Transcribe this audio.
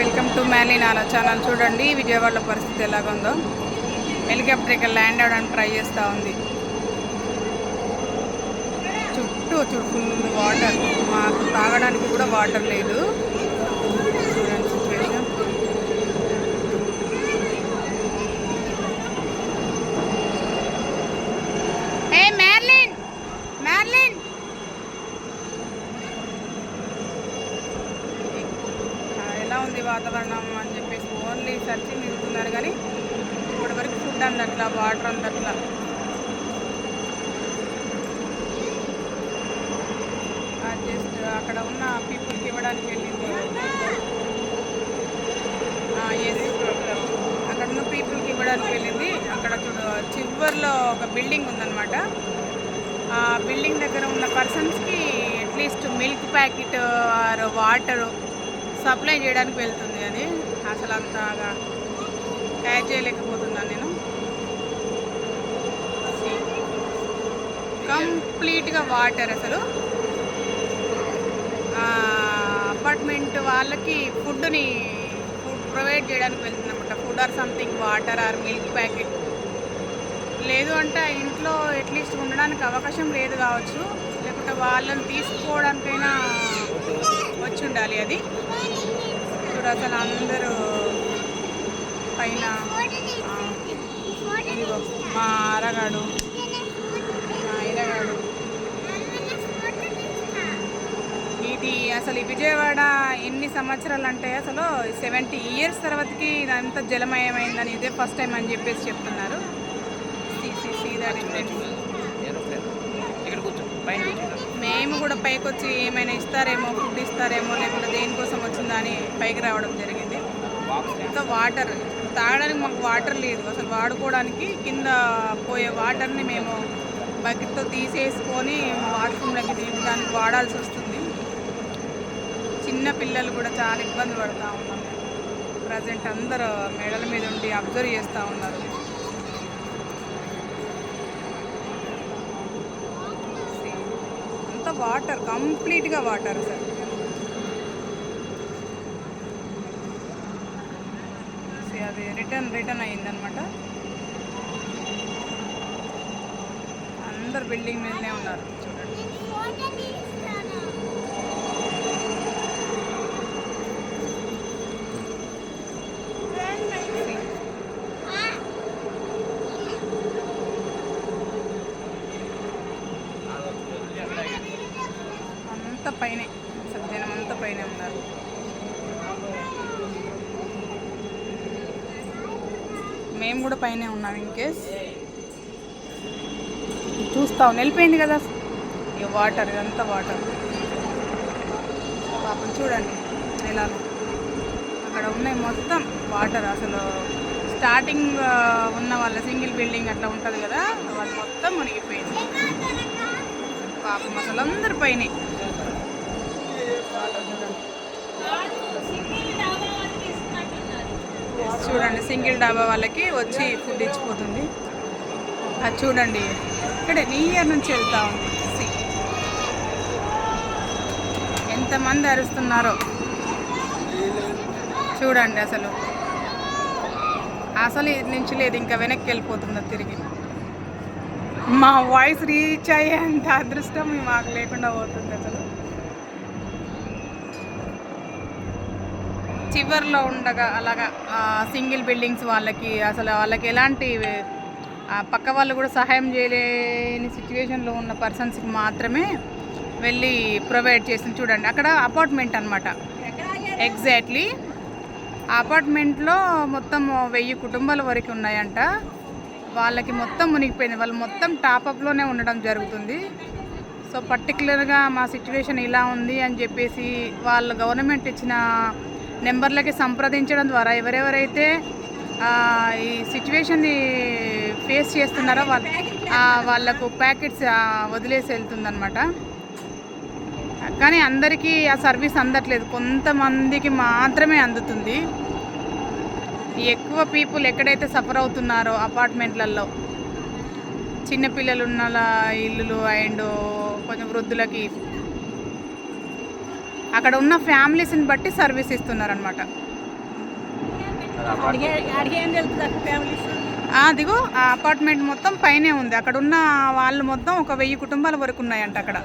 Welcome to మ్యాలీనాలా channel. చూడండి విజయవాడలో పరిస్థితి ఎలాగుందో. హెలికాప్టర్ ఇక్కడ ల్యాండ్ అవడానికి ట్రై చేస్తూ ఉంది. చుట్టూ చుట్టూ ఫుల్ వాటర్. మాకు తాగడానికి కూడా వాటర్ లేదు చూడండి సిచ్యువేషన్ ఏ మ్యార్లిన్ మ్యార్లిన్ ఉంది వాతావరణం అని చెప్పేసి ఓన్లీ సర్చింగ్ తిరుగుతున్నారు కానీ ఇప్పటి వరకు ఫుడ్ అందట్లా వాటర్ అందట్లా జస్ట్ అక్కడ ఉన్న పీపుల్కి ఇవ్వడానికి వెళ్ళింది. అక్కడ ఉన్న పీపుల్కి ఇవ్వడానికి వెళ్ళింది. అక్కడ చూడు చివర్లో ఒక బిల్డింగ్ ఉందన్నమాట. ఆ బిల్డింగ్ దగ్గర ఉన్న పర్సన్స్కి atleast milk packet or water supply చేయడానికి వెళ్తుంది అది అసలు అంతగా తయారు చేయలేకపోతున్నాను నేను. కంప్లీట్గా వాటర్ అసలు. అపార్ట్మెంట్ వాళ్ళకి ఫుడ్ని ఫుడ్ ప్రొవైడ్ చేయడానికి వెళ్తుందన్నమాట food or something water or milk packet. లేదు అంటే ఇంట్లో అట్లీస్ట్ ఉండడానికి అవకాశం లేదు కావచ్చు. లేకుంటే వాళ్ళని తీసుకోవడానికైనా వచ్చి ఉండాలి అది. చూడు అసలు అందరూ పైన ఇదిగో మా అరగాడు మా ఇరగాడు ఇది అసలు ఈ విజయవాడ ఎన్ని సంవత్సరాలు అంటే అసలు సెవెంటీ ఇయర్స్ తర్వాతకి ఇదంతా జలమయమైందని ఇదే ఫస్ట్ టైం అని చెప్పేసి చెప్తున్నారు. See, see, see మేము కూడా పైకి వచ్చి ఏమైనా ఇస్తారేమో ఫుడ్ ఇస్తారేమో లేకుంటే దేనికోసం వచ్చిందా అని పైకి రావడం జరిగింది. ఇంకా వాటర్ తాగడానికి మాకు వాటర్ లేదు. అసలు వాడుకోవడానికి కింద పోయే వాటర్ని మేము బకెట్తో తీసేసుకొని వాష్రూమ్లోకి దించడానికి వాడాల్సి వస్తుంది. చిన్న పిల్లలు కూడా చాలా ఇబ్బంది పడుతూ ఉన్నాం ప్రజెంట్ అందరూ మెడల మీద ఉండి అబ్జర్వ్ చేస్తూ ఉన్నారు See, అంతా వాటర్ కంప్లీట్గా వాటర్ సార్. అది రిటర్న్ రిటర్న్ అయిందనమాట అందరు బిల్డింగ్ మీదనే ఉన్నారు. చూడండి See. అంత పైనే అసలు జనం అంతా పైనే ఉన్నారు. మేము కూడా పైనే ఉన్నాం ఇన్ కేస్. చూస్తాం వెళ్ళిపోయింది కదా. ఇక వాటర్ ఇదంతా వాటర్. పాపం చూడండి ఎలా అక్కడ ఉన్నాయి మొత్తం వాటర్ అసలు. స్టార్టింగ్ ఉన్న వాళ్ళ సింగిల్ బిల్డింగ్ అట్లా ఉంటుంది కదా వాళ్ళు మొత్తం మునిగిపోయింది. పాపం అసలు అందరి పైనే వాటర్ చూడండి Yes, చూడండి సింగిల్ డాబా వాళ్ళకి వచ్చి ఫుడ్ ఇచ్చిపోతుంది. అది చూడండి ఇక్కడ న్యూ ఇయర్ నుంచి వెళ్తా ఉంది. ఎంతమంది అరుస్తున్నారో. చూడండి అసలు. అసలు ఇది నుంచి లేదు ఇంకా వెనక్కి వెళ్ళిపోతుంది తిరిగి. మా వాయిస్ రీచ్ అయ్యేంత అదృష్టం మాకు లేకుండా పోతుంది అసలు. చివర్లో ఉండగా అలాగా సింగిల్ బిల్డింగ్స్ వాళ్ళకి అసలు వాళ్ళకి ఎలాంటి పక్క వాళ్ళు కూడా సహాయం చేయలేని సిచ్యువేషన్లో ఉన్న పర్సన్స్కి మాత్రమే వెళ్ళి ప్రొవైడ్ చేసింది. చూడండి అక్కడ అపార్ట్మెంట్ అనమాట ఎగ్జాక్ట్లీ ఆ అపార్ట్మెంట్లో మొత్తం వెయ్యి కుటుంబాల వరకు ఉన్నాయంట. వాళ్ళకి మొత్తం మునిగిపోయింది. వాళ్ళు మొత్తం టాపప్లోనే ఉండడం జరుగుతుంది. సో పర్టికులర్గా మా సిచ్యువేషన్ ఇలా ఉంది అని చెప్పేసి వాళ్ళు గవర్నమెంట్ ఇచ్చిన నెంబర్లకి సంప్రదించడం ద్వారా ఎవరెవరైతే ఈ సిచ్యువేషన్ని ఫేస్ చేస్తున్నారో వాళ్ళ వాళ్ళకు ప్యాకెట్స్ వదిలేసి వెళ్తుందనమాట కానీ అందరికీ ఆ సర్వీస్ అందట్లేదు. కొంతమందికి మాత్రమే అందుతుంది. ఎక్కువ పీపుల్ ఎక్కడైతే సఫర్ అవుతున్నారో అపార్ట్మెంట్లలో చిన్నపిల్లలు ఉన్న ఇల్లులు అండ్ కొంచెం వృద్ధులకి అక్కడ ఉన్న ఫ్యామిలీస్ని బట్టి సర్వీస్ ఇస్తున్నారనమాట ఫ్యామిలీస్ ఆ, అదిగో ఆ అపార్ట్మెంట్ మొత్తం పైనే ఉంది. అక్కడ ఉన్న వాళ్ళు మొత్తం ఒక వెయ్యి కుటుంబాల వరకు ఉన్నాయంట అక్కడ.